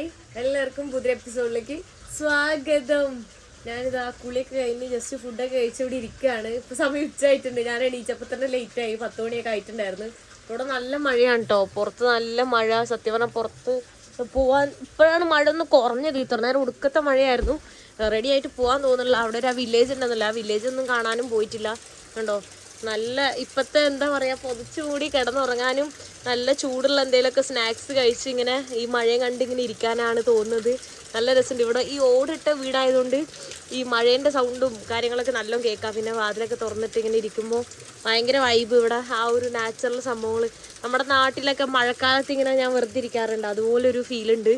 Hi. എല്ലാവർക്കും പുതിയ എപ്പിസോഡിലേക്ക് സ്വാഗതം. ഞാനിതാ കുളിയൊക്കെ കഴിഞ്ഞ് ജസ്റ്റ് ഫുഡൊക്കെ കഴിച്ചിവിടെ ഇരിക്കുകയാണ് ഇപ്പം സമയം ഉച്ചയായിട്ടുണ്ട്. ഞാൻ എണീച്ചപ്പോൾ തന്നെ ലേറ്റ് ആയി. പത്ത് മണിയൊക്കെ ആയിട്ടുണ്ടായിരുന്നു. ഇവിടെ നല്ല മഴയാണ് കേട്ടോ പുറത്ത് നല്ല മഴ. സത്യം പറഞ്ഞാൽ പുറത്ത് പോവാൻ ഇപ്പോഴാണ് മഴ ഒന്ന് കുറഞ്ഞത്. ഇത്ര നേരം ഉടുക്കത്തെ മഴയായിരുന്നു. റെഡി ആയിട്ട് പോകാൻ തോന്നുന്നില്ല. അവിടെ ഒരു ആ വില്ലേജ് ഉണ്ടെന്നില്ല. ആ വില്ലേജ് ഒന്നും കാണാനും പോയിട്ടില്ല. കണ്ടോ? നല്ല ഇപ്പത്തെ എന്താ പറയാ പൊതിച്ചുകൂടി കിടന്നുറങ്ങാനും നല്ല ചൂടുള്ള എന്തെങ്കിലുമൊക്കെ സ്നാക്സ് കഴിച്ച് ഇങ്ങനെ ഈ മഴയും കണ്ട് ഇങ്ങനെ ഇരിക്കാനാണ് തോന്നുന്നത്. നല്ല രസമുണ്ട്. ഇവിടെ ഈ ഓടിട്ട വീടായതുകൊണ്ട് ഈ മഴേന്റെ സൗണ്ടും കാര്യങ്ങളൊക്കെ നല്ലോണം കേൾക്കാം. പിന്നെ വാതിലൊക്കെ തുറന്നിട്ട് ഇങ്ങനെ ഇരിക്കുമ്പോൾ ഭയങ്കര വൈബ് ഇവിടെ. ആ ഒരു നാച്ചുറൽ സംഭവങ്ങൾ നമ്മുടെ നാട്ടിലൊക്കെ മഴക്കാലത്ത് ഇങ്ങനെ ഞാൻ വെറുതെ ഇരിക്കാറുണ്ട്. അതുപോലൊരു ഫീലുണ്ട്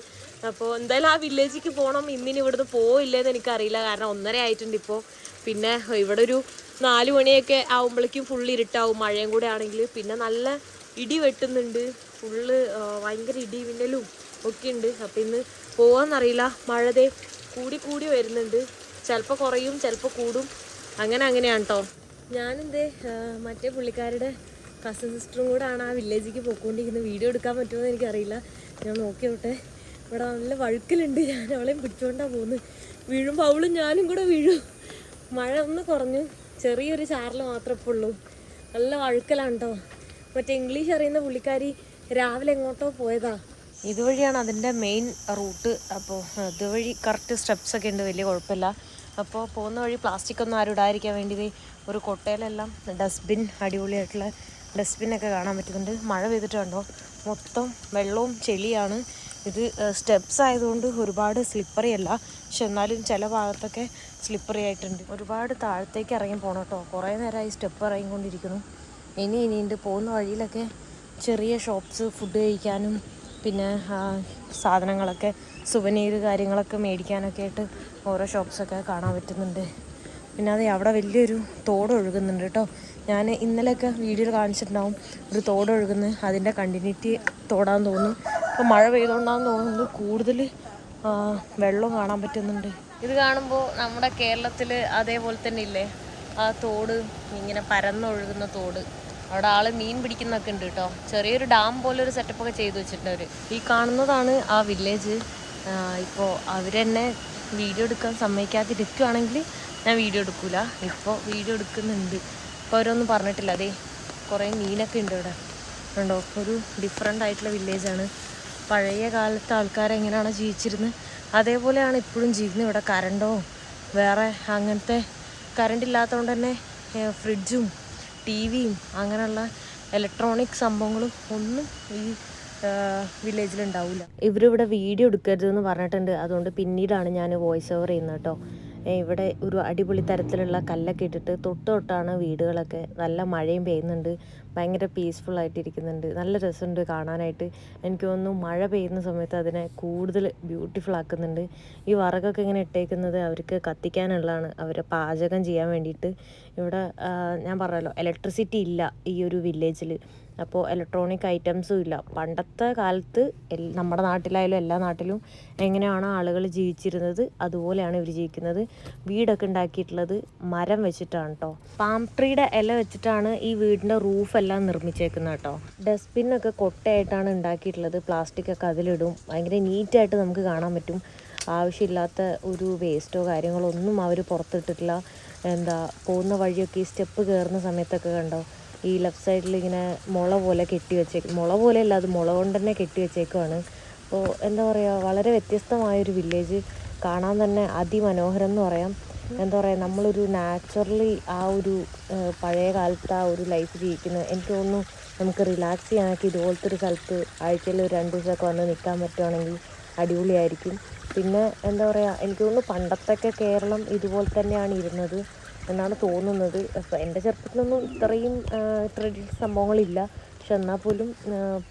അപ്പോൾ എന്തായാലും ആ വില്ലേജിലേക്ക് പോകണം ഇന്നിനി ഇവിടുന്ന് പോയില്ലേന്ന് എനിക്കറിയില്ല. കാരണം ഒന്നര ആയിട്ടുണ്ട് ഇപ്പോൾ പിന്നെ ഇവിടെ ഒരു നാല് മണിയൊക്കെ ആകുമ്പോഴേക്കും ഫുൾ ഇരുട്ടാവും. മഴയും കൂടെ ആണെങ്കിൽ പിന്നെ നല്ല ഇടി വെട്ടുന്നുണ്ട്. ഫുള്ള് ഭയങ്കര ഇടി മിന്നലും ഒക്കെ ഉണ്ട്. അപ്പം ഇന്ന് പോവാന്നറിയില്ല. മഴതേ കൂടി കൂടി വരുന്നുണ്ട്. ചിലപ്പോൾ കുറയും ചിലപ്പോൾ കൂടും. അങ്ങനെ അങ്ങനെയാണ് കേട്ടോ ഞാനെന്തേ മറ്റേ പുള്ളിക്കാരുടെ കസിൻ സിസ്റ്ററും കൂടെ ആണ് ആ വില്ലേജിലേക്ക് പോയിക്കൊണ്ടിരിക്കുന്നത് വീഡിയോ എടുക്കാൻ പറ്റുമോ എന്ന് എനിക്കറിയില്ല. ഞാൻ നോക്കി നോട്ടെ ഇവിടെ നല്ല വഴുക്കലുണ്ട്. ഞാൻ അവളെയും പിടിച്ചോണ്ടാ പോകുന്നത് വീഴുമ്പോൾ അവളും ഞാനും കൂടെ വീഴും. മഴ ഒന്ന് കുറഞ്ഞു. ചെറിയൊരു ചാറൽ മാത്രമേ ഇപ്പോൾ ഉള്ളൂ. നല്ല വഴുക്കലാണ് കേട്ടോ മറ്റേ ഇംഗ്ലീഷ് അറിയുന്ന പുള്ളിക്കാരി രാവിലെ എങ്ങോട്ടോ പോയതാ. ഇതുവഴിയാണ് അതിന്റെ മെയിൻ റൂട്ട് അപ്പോൾ ഇതുവഴി കറക്റ്റ് സ്റ്റെപ്സ് ഒക്കെ ഉണ്ട്. വലിയ കുഴപ്പമില്ല. അപ്പോൾ പോകുന്ന വഴി പ്ലാസ്റ്റിക് ഒന്നും ആരും ഇടാതിരിക്കാൻ വേണ്ടി ഒരു കൊട്ടയിലെല്ലാം ഡസ്റ്റ്ബിൻ അടിപൊളിയായിട്ടുള്ള ഡസ്റ്റ്ബിനൊക്കെ കാണാൻ പറ്റുന്നുണ്ട്. മഴ പെയ്തിട്ടുണ്ടോ മൊത്തം വെള്ളവും ചെളിയാണ്. ഇത് സ്റ്റെപ്സ് ആയതുകൊണ്ട് ഒരുപാട് സ്ലിപ്പറി അല്ല. പക്ഷെ എന്നാലും ചില ഭാഗത്തൊക്കെ സ്ലിപ്പറി ആയിട്ടുണ്ട്. ഒരുപാട് താഴത്തേക്ക് ഇറങ്ങി പോകണം കേട്ടോ കുറേ നേരമായി സ്റ്റെപ്പ് ഇറങ്ങിക്കൊണ്ടിരിക്കുന്നു. ഇനി ഇനിയുണ്ട് പോകുന്ന വഴിയിലൊക്കെ ചെറിയ ഷോപ്സ് ഫുഡ് കഴിക്കാനും പിന്നെ സാധനങ്ങളൊക്കെ സുവനീർ കാര്യങ്ങളൊക്കെ മേടിക്കാനൊക്കെ ആയിട്ട് ഓരോ ഷോപ്സൊക്കെ കാണാൻ പറ്റുന്നുണ്ട്. പിന്നെ അത് അവിടെ വലിയൊരു തോട് ഒഴുകുന്നുണ്ട് കേട്ടോ ഞാൻ ഇന്നലെയൊക്കെ വീഡിയോയിൽ കാണിച്ചിട്ടുണ്ടാവും. ഒരു തോട് ഒഴുകുന്നത് അതിന്റെ കണ്ടിന്യൂറ്റി തോടാന്ന് തോന്നുന്നു. ഇപ്പോൾ മഴ പെയ്തുകൊണ്ടാന്ന് തോന്നുന്നു കൂടുതൽ വെള്ളം കാണാൻ പറ്റുന്നുണ്ട്. ഇത് കാണുമ്പോൾ നമ്മുടെ കേരളത്തിൽ അതേപോലെ തന്നെ ഇല്ലേ ആ തോട് ഇങ്ങനെ പരന്നൊഴുകുന്ന തോട്. അവിടെ ആൾ മീൻ പിടിക്കുന്നൊക്കെ ഉണ്ട് കേട്ടോ. ചെറിയൊരു ഡാം പോലെ ഒരു സെറ്റപ്പ് ഒക്കെ ചെയ്തു വെച്ചിട്ടുണ്ട് ഈ കാണുന്നതാണ് ആ വില്ലേജ് ഇപ്പോൾ അവരെന്നെ വീഡിയോ എടുക്കാൻ സമ്മതിക്കാതിരിക്കുകയാണെങ്കിൽ ഞാൻ വീഡിയോ എടുക്കൂല. ഇപ്പോൾ വീഡിയോ എടുക്കുന്നുണ്ട്. ഇപ്പോൾ അവരൊന്നും പറഞ്ഞിട്ടില്ല. അതെ കുറേ മീനൊക്കെ ഉണ്ട് ഇവിടെ ഉണ്ടോ ഒരു ഡിഫറെന്റ് ആയിട്ടുള്ള വില്ലേജാണ് പഴയ കാലത്തെ ആൾക്കാരെങ്ങനെയാണ് ജീവിച്ചിരുന്നത് അതേപോലെയാണ് ഇപ്പോഴും ജീവിക്കുന്നത്. ഇവിടെ കറണ്ടോ വേറെ അങ്ങനത്തെ കറണ്ട് ഇല്ലാത്തതുകൊണ്ട് തന്നെ ഫ്രിഡ്ജും ടി വിയും അങ്ങനെയുള്ള ഇലക്ട്രോണിക് സംഭവങ്ങളും ഒന്നും ഈ വില്ലേജിൽ ഉണ്ടാവില്ല ഇവരിവിടെ വീഡിയോ എടുക്കരുതെന്ന് പറഞ്ഞിട്ടുണ്ട്. അതുകൊണ്ട് പിന്നീടാണ് ഞാൻ വോയിസ് ഓവർ ചെയ്യുന്നത് കേട്ടോ. ഇവിടെ ഒരു അടിപൊളി തരത്തിലുള്ള കല്ലൊക്കെ ഇട്ടിട്ട് തൊട്ട് തൊട്ടാണ് വീടുകളൊക്കെ. നല്ല മഴയും പെയ്യുന്നുണ്ട്. ഭയങ്കര പീസ്ഫുൾ ആയിട്ടിരിക്കുന്നുണ്ട്. നല്ല രസമുണ്ട് കാണാനായിട്ട്. എനിക്ക് തോന്നുന്നു മഴ പെയ്യുന്ന സമയത്ത് അതിനെ കൂടുതൽ ബ്യൂട്ടിഫുൾ ആക്കുന്നുണ്ട്. ഈ വറകൊക്കെ ഇങ്ങനെ ഇട്ടേക്കുന്നത് അവർക്ക് കത്തിക്കാനുള്ളതാണ്. അവരെ പാചകം ചെയ്യാൻ വേണ്ടിയിട്ട്. ഇവിടെ ഞാൻ പറഞ്ഞല്ലോ ഇലക്ട്രിസിറ്റി ഇല്ല ഈ ഒരു വില്ലേജിൽ അപ്പോൾ ഇലക്ട്രോണിക് ഐറ്റംസും ഇല്ല. പണ്ടത്തെ കാലത്ത് നമ്മുടെ നാട്ടിലായാലും എല്ലാ നാട്ടിലും എങ്ങനെയാണ് ആളുകൾ ജീവിച്ചിരുന്നത് അതുപോലെയാണ് ഇവർ ജീവിക്കുന്നത്. വീടൊക്കെ ഉണ്ടാക്കിയിട്ടുള്ളത് മരം വെച്ചിട്ടാണ് കേട്ടോ പാം ട്രീയുടെ ഇല വെച്ചിട്ടാണ് ഈ വീടിന്റെ റൂഫ് എല്ലാം നിർമ്മിച്ചേക്കുന്നത് കേട്ടോ ഡസ്റ്റ്ബിന്നൊക്കെ കൊട്ടയായിട്ടാണ് ഉണ്ടാക്കിയിട്ടുള്ളത്. പ്ലാസ്റ്റിക് ഒക്കെ അതിലിടും. ഭയങ്കര നീറ്റായിട്ട് നമുക്ക് കാണാൻ പറ്റും. ആവശ്യമില്ലാത്ത ഒരു വേസ്റ്റോ കാര്യങ്ങളോ ഒന്നും അവർ പുറത്തിട്ടിട്ടില്ല. എന്താ പോകുന്ന വഴിയൊക്കെ ഈ സ്റ്റെപ്പ് കയറുന്ന സമയത്തൊക്കെ കണ്ടോ? ഈ ലെഫ്റ്റ് സൈഡിൽ ഇങ്ങനെ മുള പോലെ കെട്ടി വെച്ചേക്ക് മുള പോലെ അല്ല അത് മുള കൊണ്ട് തന്നെ കെട്ടി വെച്ചേക്കുവാണ്. അപ്പോൾ എന്താ പറയുക വളരെ വ്യത്യസ്തമായൊരു വില്ലേജ് കാണാൻ തന്നെ അതിമനോഹരം എന്ന് പറയാം. എന്താ പറയുക നമ്മളൊരു നാച്ചുറലി ആ ഒരു പഴയ കാലത്ത് ആ ഒരു ലൈഫ് ജീവിക്കുന്നത് എനിക്ക് തോന്നുന്നു നമുക്ക് റിലാക്സ് ചെയ്യാനൊക്കെ ഇതുപോലത്തെ ഒരു സ്ഥലത്ത് ആഴ്ചയിൽ ഒരു രണ്ട് ദിവസമൊക്കെ വന്ന് നിൽക്കാൻ പറ്റുവാണെങ്കിൽ അടിപൊളിയായിരിക്കും. പിന്നെ എന്താ പറയുക എനിക്ക് തോന്നുന്നു പണ്ടത്തൊക്കെ കേരളം ഇതുപോലെ തന്നെയാണ് ഇരുന്നത് എന്നാണ് തോന്നുന്നത്. എന്റെ ചെറുപ്പത്തിലൊന്നും ഇത്രയും ട്രഡീഷണൽ സംഭവങ്ങളില്ല. പക്ഷെ എന്നാൽ പോലും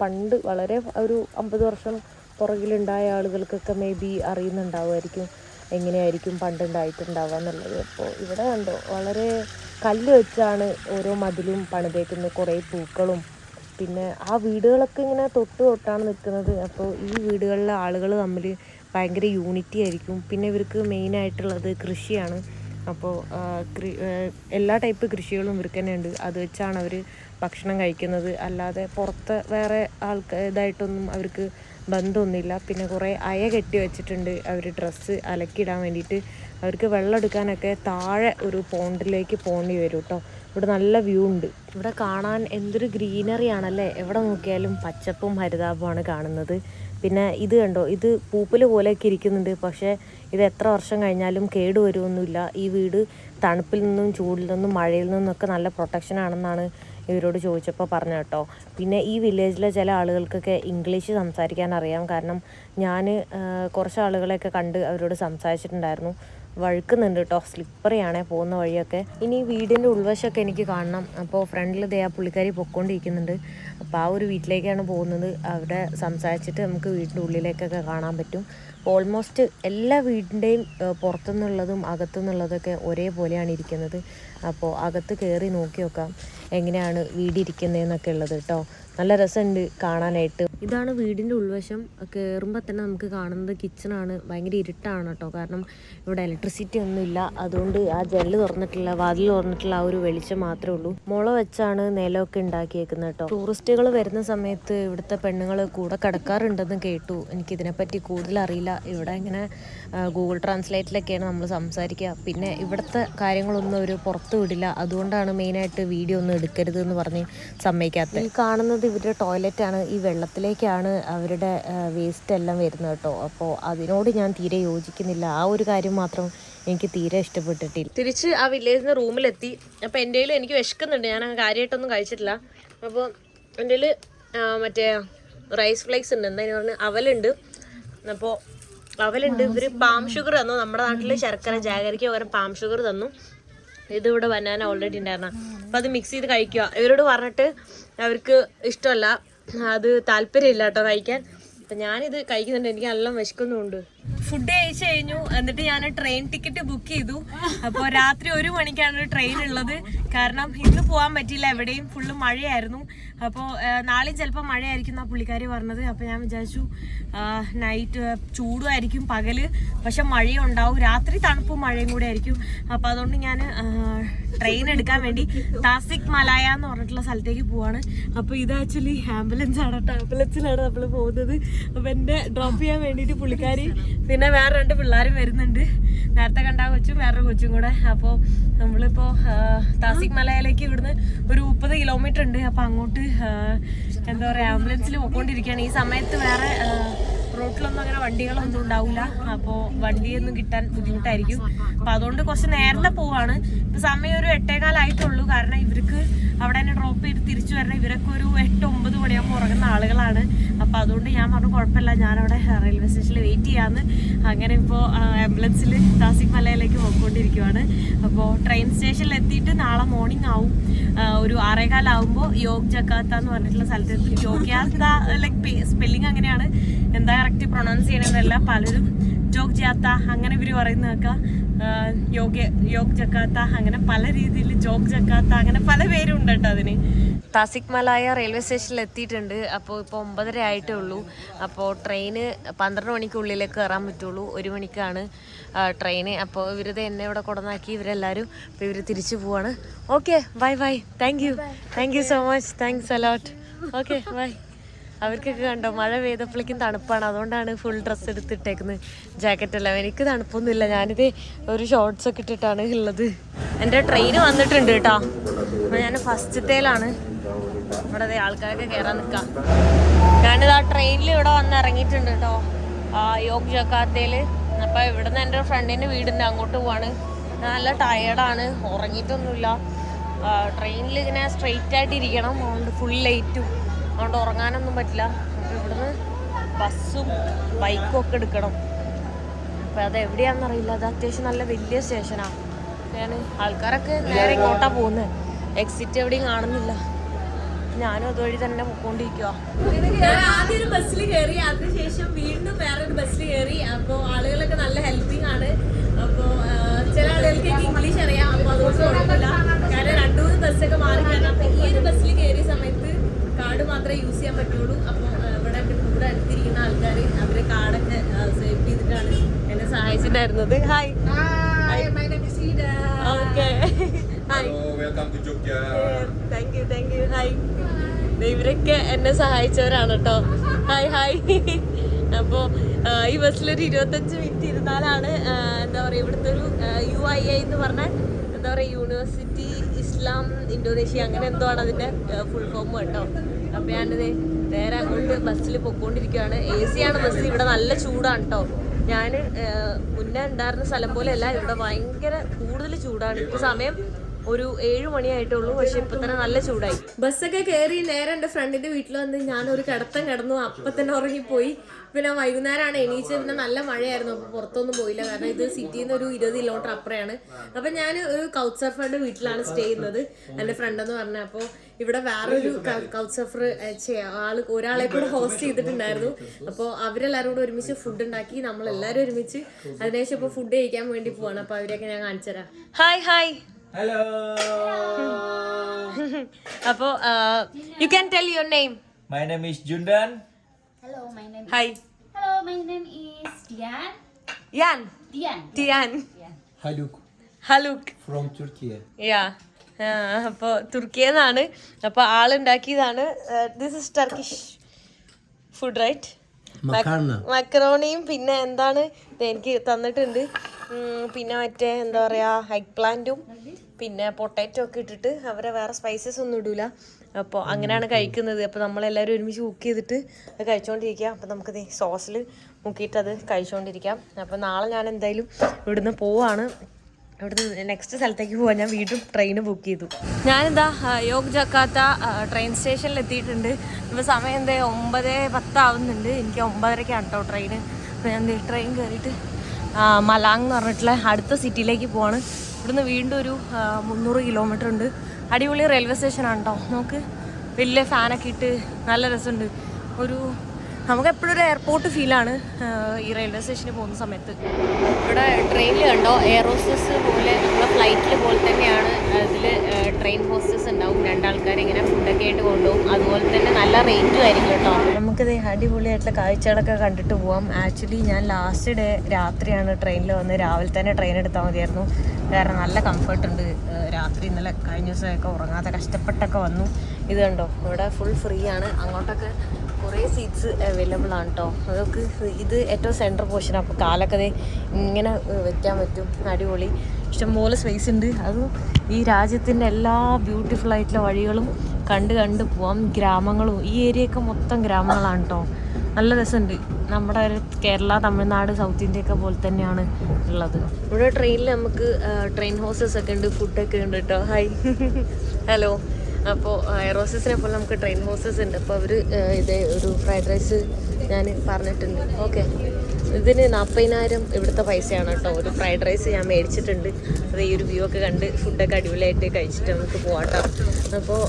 പണ്ട് വളരെ ഒരു അമ്പത് വർഷം പുറകിലുണ്ടായ ആളുകൾക്കൊക്കെ മേ ബി അറിയുന്നുണ്ടാവുമായിരിക്കും എങ്ങനെയായിരിക്കും പണ്ട് ഉണ്ടായിട്ടുണ്ടാവുക എന്നുള്ളത്. അപ്പോൾ ഇവിടെ കണ്ടോ വളരെ കല്ല് വെച്ചാണ് ഓരോ മതിലും പണിതേക്കുന്നത് കുറേ പൂക്കളും. പിന്നെ ആ വീടുകളൊക്കെ ഇങ്ങനെ തൊട്ട് തൊട്ടാണ് നിൽക്കുന്നത്. അപ്പോൾ ഈ വീടുകളിലെ ആളുകൾ തമ്മിൽ ഭയങ്കര യൂണിറ്റി ആയിരിക്കും. പിന്നെ ഇവർക്ക് മെയിനായിട്ടുള്ളത് കൃഷിയാണ്. അപ്പോൾ എല്ലാ ടൈപ്പ് കൃഷികളും ഇവർക്ക് തന്നെ ഉണ്ട് അത് വെച്ചാണ് അവർ ഭക്ഷണം കഴിക്കുന്നത്. അല്ലാതെ പുറത്ത് വേറെ ആൾക്കാർ ഇതായിട്ടൊന്നും അവർക്ക് ബന്ധമൊന്നുമില്ല. പിന്നെ കുറേ അയ കെട്ടി വെച്ചിട്ടുണ്ട്. അവർ ഡ്രസ്സ് അലക്കിയിടാൻ വേണ്ടിയിട്ട്. അവർക്ക് വെള്ളം എടുക്കാനൊക്കെ താഴെ ഒരു പോണ്ടിലേക്ക് പോകേണ്ടി വരും കേട്ടോ ഇവിടെ നല്ല വ്യൂ ഉണ്ട്. ഇവിടെ കാണാൻ എന്തൊരു ഗ്രീനറി ആണല്ലേ? എവിടെ നോക്കിയാലും പച്ചപ്പും ഹരിതാപമാണ് കാണുന്നത്. പിന്നെ ഇത് കണ്ടോ? ഇത് പൂപ്പൽ പോലെയൊക്കെ ഇരിക്കുന്നുണ്ട്. പക്ഷേ ഇത് എത്ര വർഷം കഴിഞ്ഞാലും കേടുവരുമൊന്നുമില്ല ഈ വീട് തണുപ്പിൽ നിന്നും ചൂടിൽ നിന്നും മഴയിൽ നിന്നൊക്കെ നല്ല പ്രൊട്ടക്ഷൻ ആണെന്നാണ് ഇവരോട് ചോദിച്ചപ്പോൾ പറഞ്ഞു കേട്ടോ. പിന്നെ ഈ വില്ലേജിലെ ചില ആളുകൾക്കൊക്കെ ഇംഗ്ലീഷ് സംസാരിക്കാൻ അറിയാം. കാരണം ഞാൻ കുറച്ച് ആളുകളെയൊക്കെ കണ്ട് അവരോട് സംസാരിച്ചിട്ടുണ്ടായിരുന്നു. വഴുക്കുന്നുണ്ട് കേട്ടോ. സ്ലിപ്പറിയാണേ പോകുന്ന വഴിയൊക്കെ. ഇനി വീടിന്റെ ഉൾവശമൊക്കെ എനിക്ക് കാണണം. അപ്പോൾ ഫ്രണ്ടിൽ ദേ ആ പുള്ളിക്കാരി പൊക്കോണ്ടിരിക്കുന്നുണ്ട്. അപ്പോൾ ആ ഒരു വീട്ടിലേക്കാണ് പോകുന്നത്. അവിടെ സംസാരിച്ചിട്ട് നമുക്ക് വീടിന്റെ ഉള്ളിലേക്കൊക്കെ കാണാൻ പറ്റും. ഓൾമോസ്റ്റ് എല്ലാ വീടിന്റെയും പുറത്തുനിന്നുള്ളതും അകത്തുനിന്നുള്ളതൊക്കെ ഒരേപോലെയാണ് ഇരിക്കുന്നത്. അപ്പോൾ അകത്ത് കയറി നോക്കി നോക്കാം. എങ്ങനെയാണ് വീടിരിക്കുന്നതെന്നൊക്കെ ഉള്ളത് കേട്ടോ. നല്ല രസമുണ്ട് കാണാനായിട്ട്. ഇതാണ് വീടിന്റെ ഉൾവശം. കയറുമ്പോൾ തന്നെ നമുക്ക് കാണുന്നത് കിച്ചണാണ്. ഭയങ്കര ഇരുട്ടാണ് കേട്ടോ. കാരണം ഇവിടെ ഇലക്ട്രിസിറ്റി ഒന്നുമില്ല അതുകൊണ്ട് ആ ജെല്ല് തുറന്നിട്ടില്ല വാതിൽ തുറന്നിട്ടില്ല ആ ഒരു വെളിച്ചം മാത്രമേ ഉള്ളൂ. മുള വെച്ചാണ് നിലമൊക്കെ ഉണ്ടാക്കിയേക്കുന്നത് കേട്ടോ. ടൂറിസ്റ്റുകൾ വരുന്ന സമയത്ത് ഇവിടുത്തെ പെണ്ണുങ്ങൾ കൂടെ കിടക്കാറുണ്ടെന്ന് കേട്ടു. എനിക്കിതിനെപ്പറ്റി കൂടുതൽ അറിയില്ല. ഇവിടെ ഇങ്ങനെ ഗൂഗിൾ ട്രാൻസ്ലേറ്റിലൊക്കെയാണ് നമ്മൾ സംസാരിക്കുക. പിന്നെ ഇവിടുത്തെ കാര്യങ്ങളൊന്നും അവർ പുറത്തു വിടില്ല. അതുകൊണ്ടാണ് മെയിനായിട്ട് വീഡിയോ ഒന്നും എടുക്കരുത് എന്ന് പറഞ്ഞ് സമ്മതിക്കാത്തത്. കാണുന്നത് ഇവരുടെ ടോയ്ലറ്റാണ് ഈ വെള്ളത്തിലേക്കാണ് അവരുടെ വേസ്റ്റ് എല്ലാം വരുന്നത് കേട്ടോ. അപ്പോൾ അതിനോട് ഞാൻ തീരെ യോജിക്കുന്നില്ല. ആ ഒരു കാര്യം മാത്രം എനിക്ക് തീരെ ഇഷ്ടപ്പെട്ടിട്ടില്ല. തിരിച്ച് ആ വില്ലേജിൽ നിന്ന് റൂമിലെത്തി. അപ്പോൾ എന്റെ കയ്യിൽ എനിക്ക് വിശക്കുന്നുണ്ട്. ഞാൻ കാര്യമായിട്ടൊന്നും കഴിച്ചിട്ടില്ല. അപ്പോൾ എന്റെ മറ്റേ റൈസ് ഫ്ലേക്സ് ഉണ്ട്. എന്താ പറഞ്ഞ? അവലുണ്ട്. അപ്പോൾ അവലുണ്ട്. ഇവർ പാം ഷുഗർ തന്നു. നമ്മുടെ നാട്ടിൽ ശർക്കര ജാഗരയ്ക്ക് പകരം പാം ഷുഗർ തന്നു. ഇത് ഇവിടെ ബനാന ഓൾറെഡി ഉണ്ടായിരുന്ന. അപ്പം അത് മിക്സ് ചെയ്ത് കഴിക്കുക. ഇവരോട് പറഞ്ഞിട്ട് അവർക്ക് ഇഷ്ടമല്ല. അത് താല്പര്യമില്ല കേട്ടോ കഴിക്കാൻ. അപ്പം ഞാനിത് കഴിക്കുന്നുണ്ട്. എനിക്ക് നല്ല വിശക്കുന്നുണ്ട് ഫുഡ് കഴിച്ചു കഴിഞ്ഞു. എന്നിട്ട് ഞാൻ ട്രെയിൻ ടിക്കറ്റ് ബുക്ക് ചെയ്തു. അപ്പോൾ രാത്രി ഒരു മണിക്കാണ് ട്രെയിൻ ഉള്ളത്. കാരണം ഇന്ന് പോകാൻ പറ്റിയില്ല എവിടെയും ഫുള്ള് മഴയായിരുന്നു. അപ്പോൾ നാളെയും ചിലപ്പോൾ മഴയായിരിക്കും എന്നാ പുള്ളിക്കാരി പറഞ്ഞത്. അപ്പോൾ ഞാൻ വിചാരിച്ചു നൈറ്റ് ചൂടുമായിരിക്കും പകൽ. പക്ഷെ മഴയും ഉണ്ടാവും രാത്രി തണുപ്പും മഴയും കൂടെ ആയിരിക്കും. അപ്പോൾ അതുകൊണ്ട് ഞാൻ ട്രെയിൻ എടുക്കാൻ വേണ്ടി താസിക് മലായ എന്ന് പറഞ്ഞിട്ടുള്ള സ്ഥലത്തേക്ക് പോവാണ്. അപ്പോൾ ഇത് ആക്ച്വലി ആംബുലൻസ് ആണ്. ആംബുലൻസിലാണ് നമ്മൾ പോകുന്നത്. അപ്പോൾ എന്റെ ഡ്രോപ്പ് ചെയ്യാൻ വേണ്ടിയിട്ട് പുള്ളിക്കാരി പിന്നെ വേറെ രണ്ട് പിള്ളേരും വരുന്നുണ്ട്. നേരത്തെ കണ്ട കൊച്ചും വേറൊരു കൊച്ചും കൂടെ. അപ്പോൾ നമ്മളിപ്പോൾ താസിക് മലയിലേക്ക് ഇവിടുന്ന് ഒരു മുപ്പത് കിലോമീറ്റർ ഉണ്ട്. അപ്പൊ അങ്ങോട്ട് എന്താ പറയാ ആംബുലൻസിൽ പോയിക്കൊണ്ടിരിക്കുകയാണ്. ഈ സമയത്ത് വേറെ റോട്ടിലൊന്നും അങ്ങനെ വണ്ടികളൊന്നും ഉണ്ടാവില്ല അപ്പോൾ വണ്ടിയൊന്നും കിട്ടാൻ ബുദ്ധിമുട്ടായിരിക്കും. അപ്പോൾ അതുകൊണ്ട് കുറച്ച് നേരത്തെ പോവാണ്. ഇപ്പം സമയം ഒരു എട്ടേകാലായിട്ടുള്ളൂ. കാരണം ഇവർക്ക് അവിടെ തന്നെ ഡ്രോപ്പ് ചെയ്ത് തിരിച്ചു വരണം. ഇവരൊക്കെ ഒരു എട്ട് ഒമ്പത് മണിയാകുമ്പോൾ ഉറങ്ങുന്ന ആളുകളാണ്. അപ്പോൾ അതുകൊണ്ട് ഞാൻ പറഞ്ഞു കുഴപ്പമില്ല. ഞാനവിടെ റെയിൽവേ സ്റ്റേഷനിൽ വെയിറ്റ് ചെയ്യാമെന്ന് അങ്ങനെ ഇപ്പോൾ ആംബുലൻസിൽ താസിക് മലയിലേക്ക് പോയിക്കൊണ്ടിരിക്കുവാണ്. അപ്പോൾ ട്രെയിൻ സ്റ്റേഷനിൽ എത്തിയിട്ട് നാളെ മോർണിംഗ് ആവും. ആറേകാലാവുമ്പോൾ യോഗ് ജക്കാത്ത എന്ന് പറഞ്ഞിട്ടുള്ള സ്ഥലത്ത് യോഗ്യാത്ത ലൈക്ക് സ്പെല്ലിംഗ് അങ്ങനെയാണ്. എന്താ കറക്റ്റ് പ്രൊണൗൺസ് ചെയ്യണമെന്നല്ല പലരും ജോഗ് ജാത്ത അങ്ങനെ ഇവർ പറയുന്നതൊക്കെ യോഗ യോഗ് ജക്കാത്ത അങ്ങനെ പല രീതിയിൽ ജോഗ് ജക്കാത്ത അങ്ങനെ പല പേരും ഉണ്ട് കേട്ടോ അതിന്. താസിക് മലായ റെയിൽവേ സ്റ്റേഷനിൽ എത്തിയിട്ടുണ്ട് അപ്പോൾ ഇപ്പോൾ ഒമ്പതര ആയിട്ടേ ഉള്ളൂ അപ്പോൾ ട്രെയിന് പന്ത്രണ്ട് മണിക്കുള്ളിലേക്ക് കയറാൻ പറ്റുള്ളൂ. ഒരു മണിക്കാണ് ട്രെയിന്. അപ്പോൾ ഇവരിത് എന്നെ ഇവിടെ കൊടന്നാക്കി ഇവരെല്ലാവരും അപ്പോൾ ഇവർ തിരിച്ചു പോവാണ്. Okay bye bye. Thank you thank you so much thanks a lot okay bye. അവർക്കൊക്കെ കണ്ടോ മഴ പെയ്തപ്പോഴേക്കും തണുപ്പാണ്. അതുകൊണ്ടാണ് ഫുൾ ഡ്രസ്സ് എടുത്തിട്ടേക്കുന്നത്. ജാക്കറ്റ് എല്ലാം എനിക്ക് തണുപ്പൊന്നുമില്ല. ഞാനിത് ഒരു ഷോർട്സ് ഒക്കെ ഇട്ടിട്ടാണ് ഉള്ളത്. എന്റെ ട്രെയിൻ വന്നിട്ടുണ്ട് കേട്ടോ. ഞാൻ ഫസ്റ്റത്തേലാണ് ഇവിടെ ആൾക്കാരൊക്കെ കയറാൻ നിൽക്കാം ഞാനിത് ആ ട്രെയിനിൽ ഇവിടെ വന്ന് ഇറങ്ങിയിട്ടുണ്ട് കേട്ടോ ആ യോഗ് ജക്കാത്തയിൽ അപ്പോൾ ഇവിടുന്ന് എന്റെ ഫ്രണ്ടിന്റെ വീടിന്റെ അങ്ങോട്ട് പോവാണ്. നല്ല ടയേർഡാണ് ഉറങ്ങിയിട്ടൊന്നുമില്ല. ട്രെയിനിൽ ഇങ്ങനെ സ്ട്രെയിറ്റ് ആയിട്ട് ഇരിക്കണം. അതുകൊണ്ട് ഫുൾ ലൈറ്റും അതുകൊണ്ട് ഉറങ്ങാനൊന്നും പറ്റില്ല. അപ്പോൾ ഇവിടുന്ന് ബസ്സും ബൈക്കും ഒക്കെ എടുക്കണം. അപ്പോൾ അത് എവിടെയാണെന്നറിയില്ല അത് അത്യാവശ്യം നല്ല വലിയ സ്റ്റേഷനാണ് ഞാൻ ആൾക്കാരൊക്കെ നേരെ ഇങ്ങോട്ടാണ് പോകുന്നത് എക്സിറ്റ് എവിടെയും കാണുന്നില്ല. ഞാനും അതുവഴി തന്നെ പോയിക്കോ ഞാൻ ആദ്യം ഒരു ബസ്സിൽ കയറി അതിനുശേഷം വീണ്ടും വേറൊരു ബസ്സിൽ കയറി അപ്പോൾ ആളുകളൊക്കെ നല്ല ഹെൽപ്പിംഗ് ആണ്. അപ്പോൾ ചില ആളുകൾക്ക് ഇംഗ്ലീഷ് അറിയാം അപ്പോൾ അതുകൊണ്ട് കുഴപ്പമില്ല. കാരണം രണ്ടു മൂന്ന് ബസ്സൊക്കെ മാറി കാരണം അപ്പോൾ ഈ ഒരു ബസ്സിൽ കയറിയ സമയത്ത് കാർഡ് മാത്രമേ യൂസ് ചെയ്യാൻ പറ്റുള്ളൂ. അപ്പോൾ ഇവിടെ എന്റെ കൂടെ അടുത്തിരിക്കുന്ന ആൾക്കാർ അവരെ കാർഡൊക്കെ സേവ് ചെയ്തിട്ടാണ് എന്നെ സഹായിച്ചിട്ടുണ്ടായിരുന്നത്. Hi. Okay thank you thank you hi ഇവരൊക്കെ എന്നെ സഹായിച്ചവരാണ് കേട്ടോ. ഹായ് ഹായ് അപ്പോൾ ഈ ബസ്സിലൊരു ഇരുപത്തഞ്ച് മിനിറ്റ് ഇരുന്നാലാണ് എന്താ പറയുക ഇവിടുത്തെ ഒരു യു ഐ ഐ എന്ന് പറഞ്ഞ എന്താ പറയുക യൂണിവേഴ്സിറ്റി ഇസ്ലാം ഇന്തോനേഷ്യ അങ്ങനെ എന്തോ ആണ് അതിന്റെ ഫുൾ ഫോം കേട്ടോ. അപ്പോൾ ഞാനിത് നേരെ അങ്ങോട്ട് ബസ്സിൽ പൊക്കോണ്ടിരിക്കുകയാണ് എ സി ആണ് ബസ് ഇവിടെ നല്ല ചൂടാണ് കേട്ടോ. ഞാൻ മുന്നേ ഉണ്ടായിരുന്ന സ്ഥലം പോലെയല്ല ഇവിടെ ഭയങ്കര കൂടുതൽ ചൂടാണ്. ഇപ്പോൾ സമയം ഒരു ഏഴ് മണിയായിട്ടുള്ളൂ. പക്ഷെ ഇപ്പൊ തന്നെ നല്ല ചൂടായി. ബസ്സൊക്കെ കയറി നേരെ എന്റെ ഫ്രണ്ടിന്റെ വീട്ടിൽ വന്ന് ഞാൻ ഒരു കിടത്തം കിടന്നു. അപ്പൊ തന്നെ ഉറങ്ങിപ്പോയി. പിന്നെ വൈകുന്നേരമാണ് എണീച്ചത് പിന്നെ നല്ല മഴയായിരുന്നു. അപ്പൊ പുറത്തൊന്നും പോയില്ല. കാരണം ഇത് സിറ്റിയിൽ നിന്ന് ഒരു ഇരുപത് കിലോമീറ്റർ അപ്പുറയാണ്. അപ്പൊ ഞാൻ ഒരു കൗച്ച് സർഫറുടെ വീട്ടിലാണ് സ്റ്റേ ചെയ്യുന്നത്. എന്റെ ഫ്രണ്ട് എന്ന് പറഞ്ഞ അപ്പോൾ ഇവിടെ വേറൊരു കൗച്ച് സർഫർ ആൾ ഒരാളെ കൂടെ ഹോസ്റ്റ് ചെയ്തിട്ടുണ്ടായിരുന്നു. അപ്പോൾ അവരെല്ലാവരും കൂടെ ഒരുമിച്ച് ഫുഡ് ഉണ്ടാക്കി. നമ്മളെല്ലാരും ഒരുമിച്ച് അതിനുശേഷം ഇപ്പോൾ ഫുഡ് കഴിക്കാൻ വേണ്ടി പോവാണ്. അപ്പൊ അവരെയൊക്കെ ഞാൻ കാണിച്ചു തരാം ഹായ് ഹായ് Hello. അപ്പോ you can tell your name My name is Jundan. Hello, my name. Hi Hello, my name is Dian. യാൻ Dian. Dian Haluk. Haluk from Turkey. Yeah അപ്പോൾ തുർക്കിയെന്നാണ് അപ്പോൾ ആളുണ്ടാക്കിയതാണ് this is Turkish food right മക്കറോണിയും മക്രോണിയും പിന്നെ എന്താണ്? എനിക്ക് തന്നിട്ടുണ്ട്. പിന്നെ മറ്റേ എന്താ പറയുക എഗ് പ്ലാന്റും പിന്നെ പൊട്ടാറ്റോ ഒക്കെ ഇട്ടിട്ട് അവരെ വേറെ സ്പൈസസ് ഒന്നും ഇടൂല. അപ്പോൾ അങ്ങനെയാണ് കഴിക്കുന്നത്. അപ്പോൾ നമ്മളെല്ലാവരും ഒരുമിച്ച് കുക്ക് ചെയ്തിട്ട് അത് കഴിച്ചുകൊണ്ടിരിക്കുക അപ്പോൾ നമുക്കത് സോസിൽ മുക്കിയിട്ട് അത് കഴിച്ചുകൊണ്ടിരിക്കാം അപ്പോൾ നാളെ ഞാൻ എന്തായാലും ഇവിടുന്ന് പോവാണ്. ഇവിടുന്ന് നെക്സ്റ്റ് സ്ഥലത്തേക്ക് പോവാൻ ഞാൻ വീണ്ടും ട്രെയിൻ ബുക്ക് ചെയ്തു. ഞാനിതാ ആ, യോഗ് ജക്കാത്ത ട്രെയിൻ സ്റ്റേഷനിൽ എത്തിയിട്ടുണ്ട്. ഇപ്പോൾ സമയം എന്താ? ഒമ്പത് പത്താവുന്നുണ്ട്. എനിക്ക് ഒമ്പതരക്കാണ് കേട്ടോ ട്രെയിൻ അപ്പോൾ ഞാൻ ട്രെയിൻ കയറിയിട്ട് മലാങ് എന്ന് പറഞ്ഞിട്ടുള്ള അടുത്ത സിറ്റിയിലേക്ക് പോവാണ്. ഇവിടുന്ന് വീണ്ടും ഒരു മുന്നൂറ് കിലോമീറ്റർ ഉണ്ട്. അടിപൊളി റെയിൽവേ സ്റ്റേഷനാണ് കേട്ടോ നമുക്ക് വലിയ ഫാനൊക്കെ ഇട്ട് നല്ല രസമുണ്ട്. ഒരു നമുക്ക് എപ്പോഴും ഒരു എയർപോർട്ട് ഫീലാണ് ഈ റെയിൽവേ സ്റ്റേഷനിൽ പോകുന്ന സമയത്ത്. ഇവിടെ ട്രെയിനിൽ കണ്ടോ എയർ ഹോസ്റ്റസ് പോലെ നമ്മുടെ ഫ്ലൈറ്റിൽ പോലെ തന്നെയാണ് അതിൽ ട്രെയിൻ ഹോസ്റ്റസ് ഉണ്ടാവും. രണ്ടാൾക്കാർ ഇങ്ങനെ ഫുഡൊക്കെ ആയിട്ട് കൊണ്ടുപോകും. അതുപോലെ തന്നെ നല്ല റേറ്റും ആയിരിക്കും കേട്ടോ. നമുക്കിത് അടിപൊളിയായിട്ടുള്ള കാഴ്ചകളൊക്കെ കണ്ടിട്ട് പോവാം. ആക്ച്വലി ഞാൻ ലാസ്റ്റ് ഡേ രാത്രിയാണ് ട്രെയിനിൽ വന്ന് രാവിലെ തന്നെ ട്രെയിൻ എടുത്താൽ മതിയായിരുന്നു. കാരണം നല്ല കംഫർട്ട് ഉണ്ട്. രാത്രി ഇന്നലെ കഴിഞ്ഞ ദിവസമൊക്കെ ഉറങ്ങാതെ കഷ്ടപ്പെട്ടൊക്കെ വന്നു. ഇത് കണ്ടോ? ഇവിടെ ഫുൾ ഫ്രീ ആണ്. അങ്ങോട്ടൊക്കെ കുറേ സീറ്റ്സ് അവൈലബിൾ ആണ് കേട്ടോ അതൊക്കെ ഇത് ഏറ്റവും സെന്റർ പോർഷൻ അപ്പോൾ കാലൊക്കെ ഇങ്ങനെ വെക്കാൻ പറ്റും. അടിപൊളി. ഇഷ്ടംപോലെ സ്പേസ് ഉണ്ട്. അതും ഈ രാജ്യത്തിന്റെ എല്ലാ ബ്യൂട്ടിഫുൾ ആയിട്ടുള്ള വഴികളും കണ്ട് കണ്ട് പോവാം. ഗ്രാമങ്ങളും ഈ ഏരിയയൊക്കെ മൊത്തം ഗ്രാമങ്ങളാണ് കേട്ടോ നല്ല രസമുണ്ട്. നമ്മുടെ ഒരു കേരള തമിഴ്നാട് സൗത്ത് ഇന്ത്യയൊക്കെ പോലെ തന്നെയാണ് ഉള്ളത്. ഇവിടെ ട്രെയിനിൽ നമുക്ക് ട്രെയിൻ ഹോസസ് ഒക്കെ ഉണ്ട് ഫുഡൊക്കെ ഉണ്ട് കേട്ടോ ഹായ് ഹലോ അപ്പോൾ എയറോസസിനെ പോലെ നമുക്ക് ട്രെയിൻ ഹോസസ് ഉണ്ട്. അപ്പോൾ അവർ ഇതേ ഒരു ഫ്രൈഡ് റൈസ് ഞാൻ പറഞ്ഞിട്ടുണ്ട്. ഓക്കെ ഇതിന് നാൽപ്പതിനായിരം ഇവിടുത്തെ പൈസയാണ് കേട്ടോ. ഒരു ഫ്രൈഡ് റൈസ് ഞാൻ മേടിച്ചിട്ടുണ്ട്. അത് ഈ ഒരു വ്യൂ ഒക്കെ കണ്ട് ഫുഡൊക്കെ അടിപൊളിയായിട്ട് കഴിച്ചിട്ട് നമുക്ക് പോകാട്ടോ അപ്പോൾ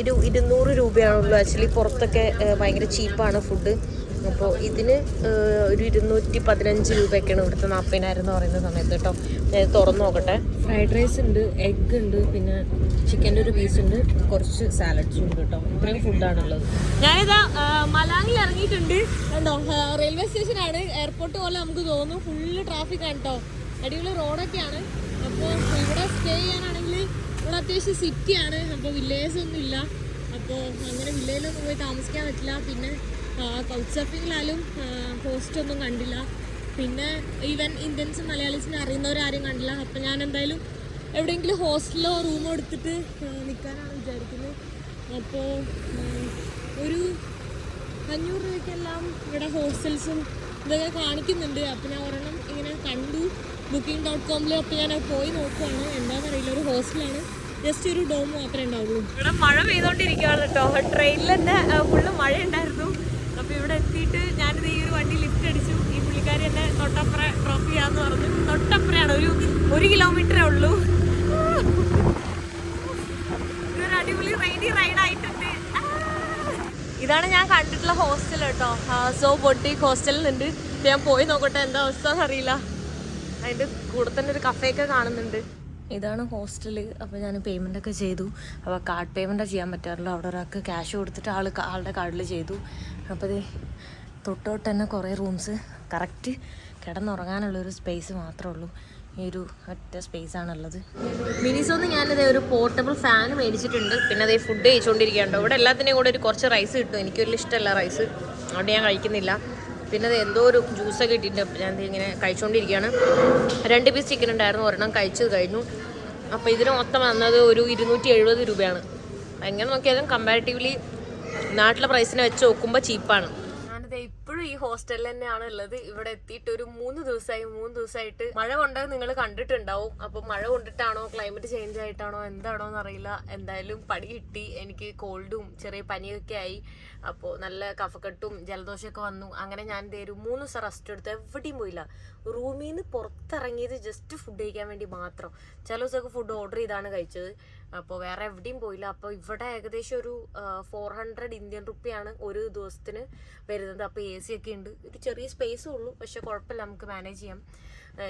ഇരു ഇരുന്നൂറ് രൂപയാണുള്ളൂ ആക്ച്വലി പുറത്തൊക്കെ ഭയങ്കര ചീപ്പാണ് ഫുഡ് അപ്പോൾ ഇതിന് ഒരു ഇരുന്നൂറ്റി പതിനഞ്ച് രൂപയൊക്കെയാണ് ഇവിടുത്തെ നാൽപ്പതിനായിരം എന്ന് പറയുന്ന സമയത്ത് കേട്ടോ. ഞാൻ തുറന്നു നോക്കട്ടെ. ഫ്രൈഡ് റൈസ് ഉണ്ട് എഗ്ഗ് ഉണ്ട് പിന്നെ ചിക്കന്റെ ഒരു പീസ് ഉണ്ട്. കുറച്ച് സാലഡ്സും ഉണ്ട് കേട്ടോ. ഇത്രയും ഫുഡാണുള്ളത് ഞാനിതാ മലാങ്ങിൽ ഇറങ്ങിയിട്ടുണ്ട്. കണ്ടോ റെയിൽവേ സ്റ്റേഷനാണ് എയർപോർട്ട് പോലെ നമുക്ക് തോന്നും. ഫുള്ള് ട്രാഫിക് ആണ് കേട്ടോ. അടിപൊളി റോഡൊക്കെയാണ് അപ്പോൾ ഇവിടെ സ്റ്റേ ചെയ്യാനാണെങ്കിൽ ഇവിടെ അത്യാവശ്യം സിറ്റിയാണ് അപ്പോൾ വില്ലേജ് ഒന്നും ഇല്ല. അപ്പോൾ അങ്ങനെ വില്ലേജിലൊന്നും പോയി താമസിക്കാൻ പറ്റില്ല. പിന്നെ കൗച്ച് സർഫിങ്ങിലാലും പോസ്റ്റ് ഒന്നും കണ്ടില്ല. പിന്നെ ഈവൻ ഇന്ത്യൻസും മലയാളീസിനെ അറിയുന്നവരാരും കണ്ടില്ല. അപ്പം ഞാൻ എന്തായാലും എവിടെയെങ്കിലും ഹോസ്റ്റലോ റൂമോ എടുത്തിട്ട് നിൽക്കാനാണ് വിചാരിക്കുന്നത്. അപ്പോൾ ഒരു അഞ്ഞൂറ് രൂപയ്ക്കെല്ലാം ഇവിടെ ഹോസ്റ്റൽസും ഇതൊക്കെ കാണിക്കുന്നുണ്ട്. അപ്പം ഞാൻ ഒരെണ്ണം ഇങ്ങനെ കണ്ടു. ബുക്കിംഗ് ഡോട്ട് കോമിൽ അപ്പം ഞാൻ പോയി നോക്കുവാണ്. എന്താണെന്നറിയില്ല ഒരു ഹോസ്റ്റലാണ്. ജസ്റ്റ് ഒരു ഡോം മാത്രമേ ഉണ്ടാവുള്ളൂ. ഇവിടെ മഴ പെയ്തോണ്ടിരിക്കുകയാണ് കേട്ടോ. ട്രെയിനിൽ തന്നെ ഫുള്ള് മഴ ഉണ്ടായിരുന്നു. അപ്പോൾ ഇവിടെ എത്തിയിട്ട് ഞാനിത് ഈ ഒരു വണ്ടി ലിഫ്റ്റ് അടിച്ചു. ഈ പുള്ളിക്കാരി എന്നെ തൊട്ടപ്പുറ ഡ്രോപ്പ് ചെയ്യാന്ന് പറഞ്ഞു. തൊട്ടപ്പുറയാണ്. ഒരു ഒരു കിലോമീറ്ററേ ഉള്ളൂ ഇതൊരു അടിപൊളി റൈഡി ആയിട്ടുണ്ട്. ഇതാണ് ഞാൻ കണ്ടിട്ടുള്ള ഹോസ്റ്റൽ കേട്ടോ. സോ ബൊട്ടിക് ഹോസ്റ്റലിൽ ഉണ്ട് ഞാൻ പോയി നോക്കട്ടെ എന്താ അവസ്ഥ അറിയില്ല അതിന്റെ കൂടെ തന്നെ ഒരു കഫേയൊക്കെ കാണുന്നുണ്ട്. ഇതാണ് ഹോസ്റ്റൽ അപ്പോൾ ഞാൻ പേയ്മെന്റ് ഒക്കെ ചെയ്തു. അപ്പോൾ കാർഡ് പേയ്മെന്റാണ് ചെയ്യാൻ പറ്റാറുള്ളൂ അവിടെ ഒരാൾക്ക് ക്യാഷ് കൊടുത്തിട്ട് ആൾ ആളുടെ കാർഡിൽ ചെയ്തു. അപ്പോൾ ഇത് തൊട്ടോട്ട് തന്നെ കുറേ റൂംസ് കറക്റ്റ് കിടന്നുറങ്ങാനുള്ളൊരു സ്പേസ് മാത്രമേ ഉള്ളൂ. ഈ ഒരു ഒറ്റ സ്പേസ് ആണുള്ളത്. മിനിസോന്ന് ഞാനിത് ഒരു പോർട്ടബിൾ ഫാൻ മേടിച്ചിട്ടുണ്ട്. പിന്നെ അതേ ഫുഡ് കഴിച്ചുകൊണ്ടിരിക്കുകയുണ്ടോ ഇവിടെ എല്ലാത്തിനെയും കൂടെ ഒരു കുറച്ച് റൈസ് കിട്ടും. എനിക്ക് വലിയ ഇഷ്ടമല്ല റൈസ് അവിടെ ഞാൻ കഴിക്കുന്നില്ല. പിന്നെ അത് എന്തോ ഒരു ജ്യൂസൊക്കെ ഇട്ടിട്ടുണ്ട്. ഞാൻ ഇങ്ങനെ കഴിച്ചുകൊണ്ടിരിക്കുകയാണ് രണ്ട് പീസ് ചിക്കൻ ഉണ്ടായിരുന്നു. ഒരെണ്ണം കഴിച്ചത് കഴിഞ്ഞു. അപ്പോൾ ഇതിന് മൊത്തം വന്നത് ഒരു ഇരുന്നൂറ്റി എഴുപത് രൂപയാണ് എങ്ങനെ നോക്കിയാലും കമ്പാരിറ്റീവ്ലി നാട്ടിലെ പ്രൈസിനെ വെച്ച് നോക്കുമ്പോൾ ചീപ്പാണ് ഞാനിത് ഇപ്പോഴും ഈ ഹോസ്റ്റലിൽ തന്നെയാണ് ഉള്ളത്. ഇവിടെ എത്തിയിട്ട് ഒരു മൂന്ന് ദിവസമായി മൂന്ന് ദിവസമായിട്ട് മഴ കൊണ്ടത് നിങ്ങൾ കണ്ടിട്ടുണ്ടാവും. അപ്പൊ മഴ കൊണ്ടിട്ടാണോ ക്ലൈമറ്റ് ചേഞ്ച് ആയിട്ടാണോ എന്താണോ എന്നറിയില്ല എന്തായാലും പണി കിട്ടി എനിക്ക് കോൾഡും ചെറിയ പനിയൊക്കെ ആയി. അപ്പോൾ നല്ല കഫക്കെട്ടും ജലദോഷമൊക്കെ വന്നു. അങ്ങനെ ഞാൻ ഒരു മൂന്ന് ദിവസം റെസ്റ്റ് എടുത്ത്. എവിടെയും പോയില്ല. റൂമിൽ നിന്ന് പുറത്തിറങ്ങിയത് ജസ്റ്റ് ഫുഡ് കഴിക്കാൻ വേണ്ടി മാത്രം. ചില ദിവസമൊക്കെ ഫുഡ് ഓർഡർ ചെയ്താണ് കഴിച്ചത്. അപ്പോൾ വേറെ എവിടെയും പോയില്ല. അപ്പോൾ ഇവിടെ ഏകദേശം ഒരു ഫോർ ഹൺഡ്രഡ് ഇന്ത്യൻ റുപ്പിയാണ് ഒരു ദിവസത്തിന് വരുന്നത്. അപ്പോൾ എ സി ഒക്കെ ഉണ്ട്. ഒരു ചെറിയ സ്പേസേ ഉള്ളൂ. പക്ഷെ കുഴപ്പമില്ല നമുക്ക് മാനേജ് ചെയ്യാം.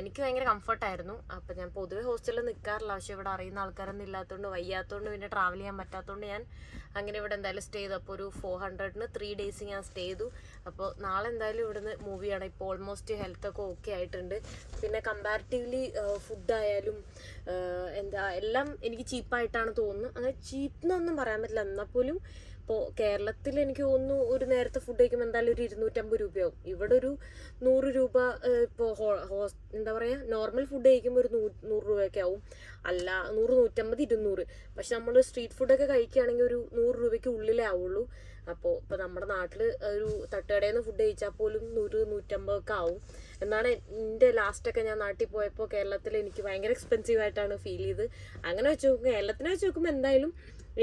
എനിക്ക് ഭയങ്കര കംഫർട്ടായിരുന്നു അപ്പോൾ ഞാൻ പൊതുവേ ഹോസ്റ്റലിൽ നിൽക്കാറില്ല പക്ഷെ ഇവിടെ അറിയുന്ന ആൾക്കാരൊന്നും ഇല്ലാത്തതുകൊണ്ട് വയ്യാത്തതുകൊണ്ട് പിന്നെ ട്രാവൽ ചെയ്യാൻ പറ്റാത്തതുകൊണ്ട് ഞാൻ അങ്ങനെ ഇവിടെ എന്തായാലും സ്റ്റേ ചെയ്തു. അപ്പോൾ ഒരു ഫോർ ഹൺഡ്രഡിന് ത്രീ ഡേയ്സ് ഞാൻ സ്റ്റേ ചെയ്തു. അപ്പോൾ നാളെ എന്തായാലും ഇവിടുന്ന് മൂവിയാണ് ഇപ്പോൾ ഓൾമോസ്റ്റ് ഹെൽത്ത് ഒക്കെ ഓക്കെ ആയിട്ടുണ്ട്. പിന്നെ കമ്പാരിറ്റീവ്ലി ഫുഡായാലും എന്താ എല്ലാം എനിക്ക് ചീപ്പായിട്ടാണ് തോന്നുന്നത്. അങ്ങനെ ചീപ്പ് എന്നൊന്നും പറയാൻ പറ്റില്ല. എന്നാൽ പോലും ഇപ്പോൾ കേരളത്തിൽ എനിക്ക് തോന്നുന്നു ഒരു നേരത്തെ ഫുഡ് കഴിക്കുമ്പോൾ എന്തായാലും ഒരു ഇരുന്നൂറ്റമ്പത് രൂപയാവും. ഇവിടെ ഒരു നൂറ് രൂപ ഇപ്പോൾ എന്താ പറയുക നോർമൽ ഫുഡ് കഴിക്കുമ്പോൾ ഒരു നൂ നൂറ് രൂപയൊക്കെ ആവും. അല്ല നൂറ് നൂറ്റമ്പത് ഇരുന്നൂറ്. പക്ഷെ നമ്മൾ സ്ട്രീറ്റ് ഫുഡൊക്കെ കഴിക്കുകയാണെങ്കിൽ ഒരു നൂറ് രൂപയ്ക്ക് ഉള്ളിലേ ആവുള്ളൂ. അപ്പോൾ ഇപ്പോൾ നമ്മുടെ നാട്ടിൽ ഒരു തട്ടുകടയിൽ നിന്ന് ഫുഡ് കഴിച്ചാൽ പോലും നൂറ് നൂറ്റമ്പതൊക്കെ ആവും. എന്നാണ് എന്റെ ലാസ്റ്റൊക്കെ ഞാൻ നാട്ടിൽ പോയപ്പോൾ കേരളത്തിൽ എനിക്ക് ഭയങ്കര എക്സ്പെൻസീവ് ആയിട്ടാണ് ഫീൽ ചെയ്ത്. അങ്ങനെ വെച്ച് നോക്കുമ്പോൾ കേരളത്തിനെ വെച്ച് നോക്കുമ്പോൾ എന്തായാലും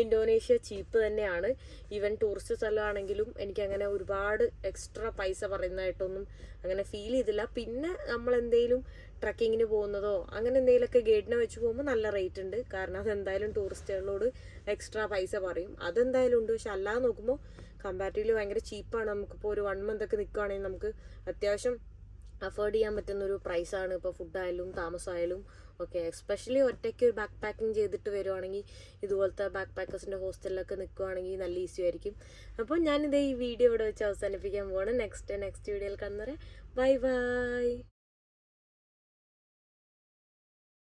ഇന്തോനേഷ്യ ചീപ്പ് തന്നെയാണ്. ഈവൻ ടൂറിസ്റ്റ് സ്ഥലമാണെങ്കിലും എനിക്ക് അങ്ങനെ ഒരുപാട് എക്സ്ട്രാ പൈസ പറയുന്നതായിട്ടൊന്നും അങ്ങനെ ഫീൽ ചെയ്തില്ല. പിന്നെ നമ്മൾ എന്തെങ്കിലും ട്രക്കിങ്ങിന് പോകുന്നതോ അങ്ങനെ എന്തെങ്കിലുമൊക്കെ ഗൈഡിനെ വെച്ച് പോകുമ്പോൾ നല്ല റേറ്റ് ഉണ്ട്. കാരണം അതെന്തായാലും ടൂറിസ്റ്റുകളോട് എക്സ്ട്രാ പൈസ പറയും. അതെന്തായാലും ഉണ്ട്. പക്ഷെ അല്ലാതെ നോക്കുമ്പോൾ കമ്പാരിറ്റീവ്ലി ഭയങ്കര ചീപ്പാണ് നമുക്കിപ്പോൾ ഒരു വൺ മന്ത് ഒക്കെ നിൽക്കുകയാണെങ്കിൽ നമുക്ക് അത്യാവശ്യം അഫോർഡ് ചെയ്യാൻ പറ്റുന്ന ഒരു പ്രൈസാണ് ഇപ്പോൾ ഫുഡായാലും താമസമായാലും ഓക്കെ എസ്പെഷ്യലി ഒറ്റയ്ക്ക് ഒരു ബാക്ക് പാക്കിംഗ് ചെയ്തിട്ട് വരുവാണെങ്കിൽ ഇതുപോലത്തെ ബാക്ക് പാക്കേഴ്സിന്റെ ഹോസ്റ്റലിലൊക്കെ നിൽക്കുവാണെങ്കിൽ നല്ല ഈസി ആയിരിക്കും. അപ്പോൾ ഞാനിത് ഈ വീഡിയോ ഇവിടെ വെച്ച് അവസാനിപ്പിക്കാൻ പോവാണ്. നെക്സ്റ്റ് നെക്സ്റ്റ് വീഡിയോയിൽ കാണുന്നവരെ ബൈ ബൈ